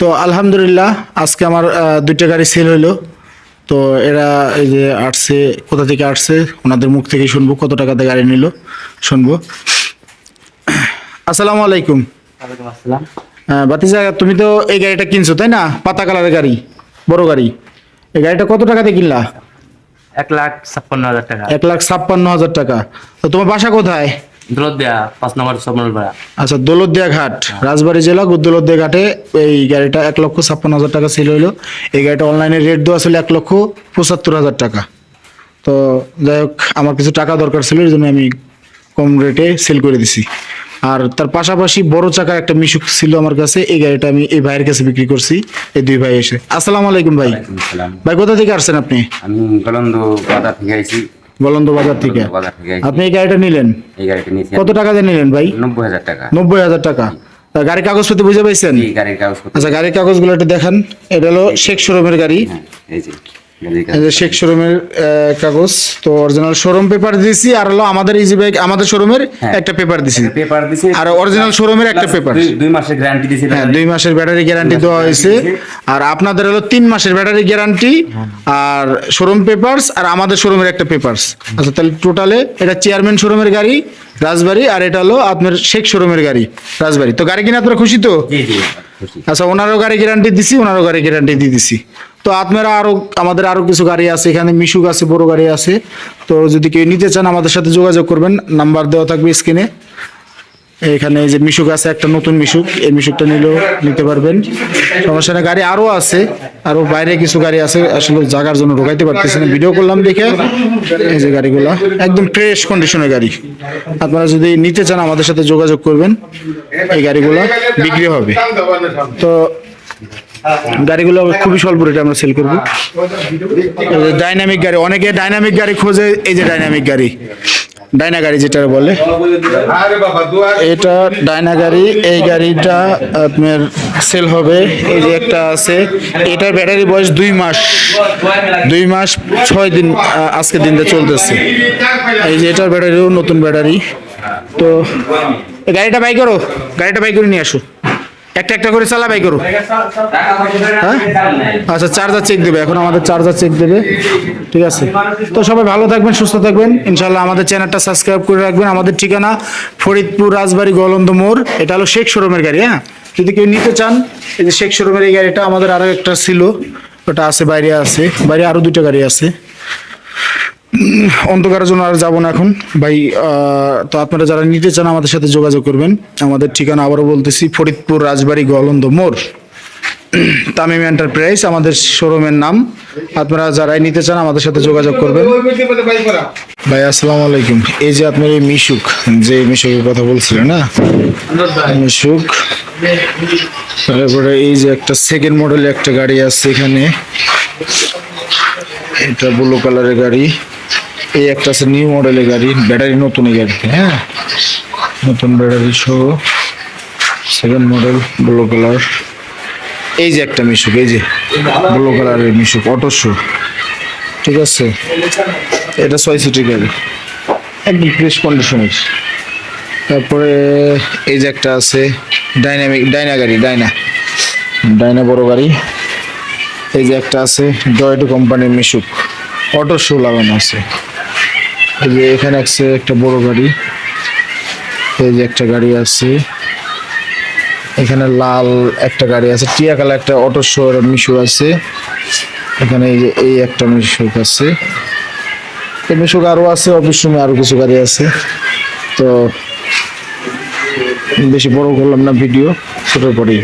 তো আলহামদুলিল্লাহ আজকে আমার দুইটা গাড়ি সেল হইল। তো এরা এই যে আসছে কোথা থেকে আসছে ওনাদের মুখ থেকে শুনব কত টাকাতে গাড়ি নিল শুনব। আসসালামু আলাইকুম। আসসালাম। হ্যাঁ বাতিজা তুমি তো এই গাড়িটা কিনছো তাই না? পাতা কালারের গাড়ি বড় গাড়ি। এই গাড়িটা কত টাকাতে কিনলা? এক লাখ ছাপ্পান্ন হাজার টাকা। এক লাখ ছাপ্পান্ন হাজার টাকা। তো তোমার বাসা কোথায়? দৌলত পাঁচ নম্বর সবনলপাড়া আচ্ছা দৌলতদিয়া ঘাট রাজবাড়ী জেলা দৌলতদিয়া ঘাটে এই গাড়িটা এক লক্ষ ছাপ্পান্ন হাজার টাকা সেল হইল। এই গাড়িটা অনলাইনে রেট দেওয়া ছিল এক লক্ষ পঁচাত্তর হাজার টাকা। তো যাই হোক আমার কিছু টাকা দরকার ছিল এই জন্য আমি কম রেটে সেল করে দিছি। আর তার পাশাপাশি বড় চাকার একটা মিশুক ছিল আমার কাছে এই গাড়িটা আমি এই ভাইয়ের কাছে বিক্রি করছি এই দুই ভাই এসে। আসসালামু আলাইকুম ভাই। ভাই কোথা থেকে আসছেন আপনি? আমি গলন্দ বাজার থেকে আইছি। বলন্দ বাজার থেকে আপনি এই গাড়িটা নিলেন? এই গাড়িটা নিয়েছি কত টাকা দিয়ে নিলেন ভাই? নব্বই হাজার টাকা। নব্বই হাজার টাকা। তা গাড়ির কাগজপত্র বুঝে পাইছেন? আচ্ছা গাড়ির কাগজগুলো একটু দেখান। এটা হলো শেখ শোরুমের গাড়ি। হ্যাঁ, এই যে। শেখ শোরুমের কাগজ তো অরিজিনাল শোরুম পেপার দিয়েছি আর হলো আমাদের ইজি বাইক আমাদের শোরুমের হ্যাঁ। একটা পেপার দিছি। পেপার দিছে। আর showroom এর একটা paper। দুই- মাসের গ্যারান্টি দিছে হ্যাঁ দুই মাসের ব্যাটারি গ্যারান্টি দেওয়া হয়েছে। আর আপনাদের হলো তিন মাসের ব্যাটারি গ্যারান্টি আর শোরুম পেপারস আর আমাদের শোরুমের একটা পেপারস আচ্ছা তাহলে টোটালে এটা চেয়ারম্যান শোরুমের গাড়ি রাজবাড়ি আর এটা হলো আপনার শেখ শোরুমের গাড়ি রাজবাড়ি। তো গাড়ি কিনে আপনারা খুশি তো? আচ্ছা ওনারও গাড়ি গ্যারান্টি দিছি ওনারও গাড়ি গ্যারান্টি দিয়ে দিছি। তো আপনারা আরও, আমাদের আরও কিছু গাড়ি আছে, এখানে মিশুক আছে, বড় গাড়ি আছে। তো যদি কেউ নিতে চান আমাদের সাথে যোগাযোগ করবেন, নাম্বার দেওয়া থাকবে স্ক্রিনে। এখানে যে মিশুক আছে, একটা নতুন মিশুক, এই মিশুকটা নিলেও নিতে পারবেন। সমস্যা নেই, গাড়ি আরও আছে, আরও বাইরে কিছু গাড়ি আছে, আসলে জায়গার জন্য ঢোকাইতে পারতেছি না। ভিডিও করলাম দেখে, এই যে গাড়িগুলা, একদম ফ্রেশ কন্ডিশনের গাড়ি। আপনারা যদি নিতে চান আমাদের সাথে যোগাযোগ করবেন, এই গাড়িগুলা বিক্রি হবে। তো গাড়িগুলো খুবই স্বল্প রেটে আমরা সেল করব। ডাইনামিক গাড়ি, অনেকে ডাইনামিক গাড়ি খোঁজে, এই যে ডাইনামিক গাড়ি। ডাইনা গাড়ি যেটা বলে। এটা ডাইনা গাড়ি, এই গাড়িটা আপনার সেল হবে। এই যে একটা আছে, এটার ব্যাটারি বয়স দুই মাস। দুই মাস, ছয় দিন আজকে দিনটা চলতেছে। এই যে এটার ব্যাটারিও নতুন ব্যাটারি তো গাড়িটা বাই করো। গাড়িটা বাই করে নিয়ে আসো। একটা একটা করে চালা বাই করো। হ্যাঁ? আচ্ছা চার্জার চেক দেবে। এখন আমাদের চার্জার চেক দেবে। ঠিক আছে। তো সবাই ভালো থাকবেন, সুস্থ থাকবেন। ইনশাল্লাহ আমাদের চ্যানেলটা সাবস্ক্রাইব করে রাখবেন। আমাদের ঠিকানা ফরিদপুর রাজবাড়ি গলন্দ মোড়। এটা হলো শেখ শোরুমের গাড়ি হ্যাঁ? যদি কেউ নিতে চান, এই যে শেখ শোরুমের এই গাড়িটা আমাদের আরও একটা ছিল। ওটা আছে, বাইরে আছে। বাইরে আরও দুটো গাড়ি আছে। অন্ধকারের জন্য আর যাব না এখন। ভাই তো আপনারা যারা নিতে চান আমাদের সাথে যোগাযোগ করবেন। আমাদের ঠিকানা আবারও বলতেছি, ফরিদপুর রাজবাড়ি গলন্দ মোড়। তামিম এন্টারপ্রাইজ, আমাদের শোরুমের নাম। আপনারা যারাই নিতে চান আমাদের সাথে যোগাযোগ করবেন। ভাই, আসসালামু আলাইকুম। এই যে আপনার এই মিশুক, যে মিশুকের কথা বলছিলেন, না? মিশুক। তারপরে এই যে একটা সেকেন্ড মডেল একটা গাড়ি আছে এখানে। এটা ব্লু কালারের গাড়ি। এই একটা আছে নিউ মডেলের গাড়ি ব্যাটারি নতুন এই গাড়িতে হ্যাঁ? নতুন ব্যাটারি সহ সেকেন্ড মডেল ব্লু কালার এই যে একটা মিশুক, এই যে ব্লু কালারের মিশুক অটো শো ঠিক আছে? এটা ছয় সিটের গাড়ি। একদম ফ্রেশ কন্ডিশনের তারপরে এই যে একটা আছে ডাইনামিক ডাইনা গাড়ি ডাইনা ডাইনা বড় গাড়ি। এই যে একটা আছে ডয়েটো কোম্পানির মিশুক। অটো শো লাগানো আছে। এই যে এখানে আছে একটা বড় গাড়ি। এই যে একটা গাড়ি আছে। এখানে লাল একটা গাড়ি আছে, টিয়া কালার একটা অটো শো মিশু আছে। এখানে এই যে এই একটা মিশুক আছে। এই মিশুক আরও আছে, অফিস রুমে আরও কিছু গাড়ি আছে। তো বেশি বড় করলাম না ভিডিও ছোটোর পরেই